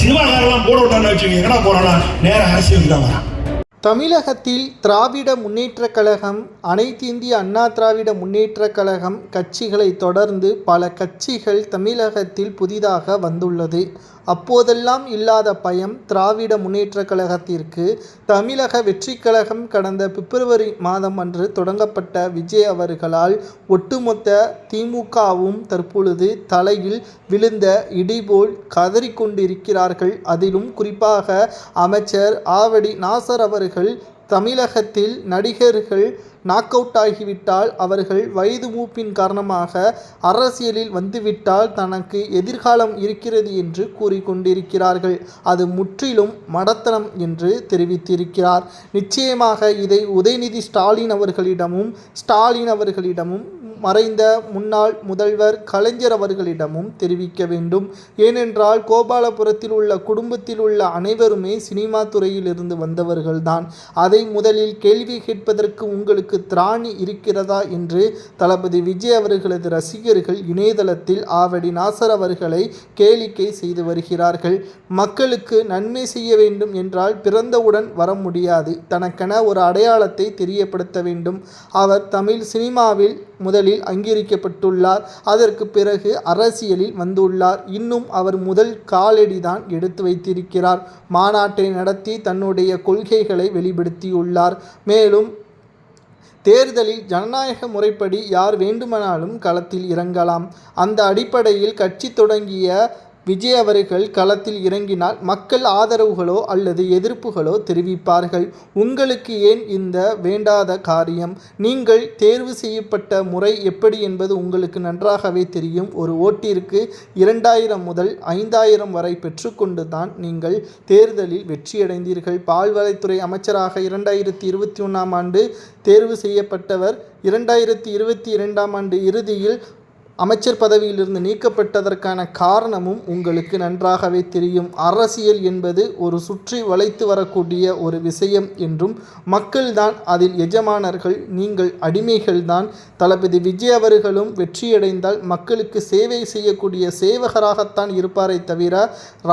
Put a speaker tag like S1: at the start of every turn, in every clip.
S1: சினிமாக்காரெல்லாம் போட விட்டான்னு வச்சுக்கோங்க. எங்கடா போறானா? நேரம் அரசியல் தான் வரான்.
S2: தமிழகத்தில் திராவிட முன்னேற்றக் கழகம் அனைத்து இந்திய அண்ணா திராவிட முன்னேற்றக் கழகம் கட்சிகளை தொடர்ந்து பல கட்சிகள் தமிழகத்தில் புதிதாக வந்துள்ளது. அப்போதெல்லாம் இல்லாத பயம் திராவிட முன்னேற்றக் கழகத்திற்கு. தமிழக வெற்றிக் கழகம் கடந்த பிப்ரவரி மாதம் அன்று தொடங்கப்பட்ட விஜய் அவர்களால் ஒட்டுமொத்த திமுகவும் தற்பொழுது தலையில் விழுந்த இடிபோல் கதறிக்கொண்டிருக்கிறார்கள். அதிலும் குறிப்பாக அமைச்சர் ஆவடி நாசர் அவர்கள் Are? தமிழகத்தில் நடிகர்கள் நாக் அவுட் ஆகிவிட்டால் அவர்கள் வயது மூப்பின் காரணமாக அரசியலில் வந்துவிட்டால் தனக்கு எதிர்காலம் இருக்கிறது என்று கூறிக்கொண்டிருக்கிறார்கள். அது முற்றிலும் மடத்தனம் என்று தெரிவித்திருக்கிறார். நிச்சயமாக இதை உதயநிதி ஸ்டாலின் அவர்களிடமும் ஸ்டாலின் அவர்களிடமும் மறைந்த முன்னாள் முதல்வர் கலைஞர் அவர்களிடமும் தெரிவிக்க வேண்டும். ஏனென்றால் கோபாலபுரத்தில் உள்ள குடும்பத்தில் உள்ள அனைவருமே சினிமா துறையிலிருந்து வந்தவர்கள்தான். அதை முதலில் கேள்வி கேட்பதற்கு உங்களுக்கு திராணி இருக்கிறதா என்று தளபதி விஜய் அவர்களது ரசிகர்கள் இணையதளத்தில் ஆவடி நாசர் அவர்களை கேளிக்கை செய்து வருகிறார்கள். மக்களுக்கு நன்மை செய்ய வேண்டும் என்றால் பிறந்தவுடன் வர முடியாது. தனக்கென ஒரு அடையாளத்தை தெரியப்படுத்த வேண்டும். அவர் தமிழ் சினிமாவில் முதலில் அங்கீகரிக்கப்பட்டுள்ளார். அதற்கு பிறகு அரசியலில் வந்துள்ளார். இன்னும் அவர் முதல் காலடிதான் எடுத்து வைத்திருக்கிறார். மாநாட்டை நடத்தி தன்னுடைய கொள்கைகளை வெளிப்படுத்தியுள்ளார். மேலும் தேர்தலில் ஜனநாயக முறைப்படி யார் வேண்டுமானாலும் களத்தில் இறங்கலாம். அந்த அடிப்படையில் கட்சி தொடங்கிய விஜய் அவர்கள் களத்தில் இறங்கினால் மக்கள் ஆதரவுகளோ அல்லது எதிர்ப்புகளோ தெரிவிப்பார்கள். உங்களுக்கு ஏன் இந்த வேண்டாத காரியம்? நீங்கள் தேர்வு செய்யப்பட்ட முறை எப்படி என்பது உங்களுக்கு நன்றாகவே தெரியும். ஒரு ஓட்டிற்கு இரண்டாயிரம் முதல் ஐந்தாயிரம் வரை பெற்றுக்கொண்டு தான் நீங்கள் தேர்தலில் வெற்றியடைந்தீர்கள். பால்வளைத்துறை அமைச்சராக இரண்டாயிரத்தி இருபத்தி ஒன்றாம் ஆண்டு தேர்வு செய்யப்பட்டவர். இரண்டாயிரத்தி இருபத்தி இரண்டாம் ஆண்டு இறுதியில் அமைச்சர் பதவியிலிருந்து நீக்கப்பட்டதற்கான காரணமும் உங்களுக்கு நன்றாகவே தெரியும். அரசியல் என்பது ஒரு சுற்றி வளைத்து வரக்கூடிய ஒரு விஷயம் என்றும் மக்கள்தான் அதில் எஜமானர்கள் நீங்கள் அடிமைகள்தான். தளபதி விஜய் அவர்களும் வெற்றியடைந்தால் மக்களுக்கு சேவை செய்யக்கூடிய சேவகராகத்தான் இருப்பாரே தவிர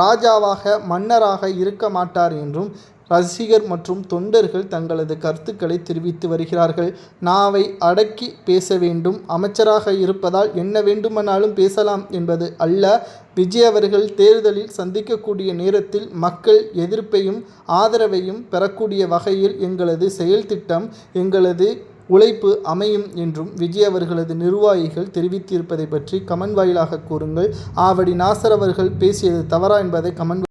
S2: ராஜாவாக மன்னராக இருக்க மாட்டார் என்றும் ரசிகர் மற்றும் தொண்டர்கள் தங்களது கருத்துக்களை தெரிவித்து வருகிறார்கள். நாவை அடக்கி பேச வேண்டும் அமைச்சராக இருப்பதால் என்ன வேண்டுமானாலும் பேசலாம் என்பது அல்ல. விஜய் அவர்கள் தேர்தலில் சந்திக்கக்கூடிய நேரத்தில் மக்கள் எதிர்ப்பையும் ஆதரவையும் பெறக்கூடிய வகையில் எங்களது செயல் திட்டம் எங்களது உழைப்பு அமையும் என்றும் விஜய் அவர்களது நிர்வாகிகள் தெரிவித்திருப்பதை பற்றி கமெண்ட் வாயிலாக கூறுங்கள். ஆவடி நாசர் அவர்கள் பேசியது தவறா என்பதை கமெண்ட்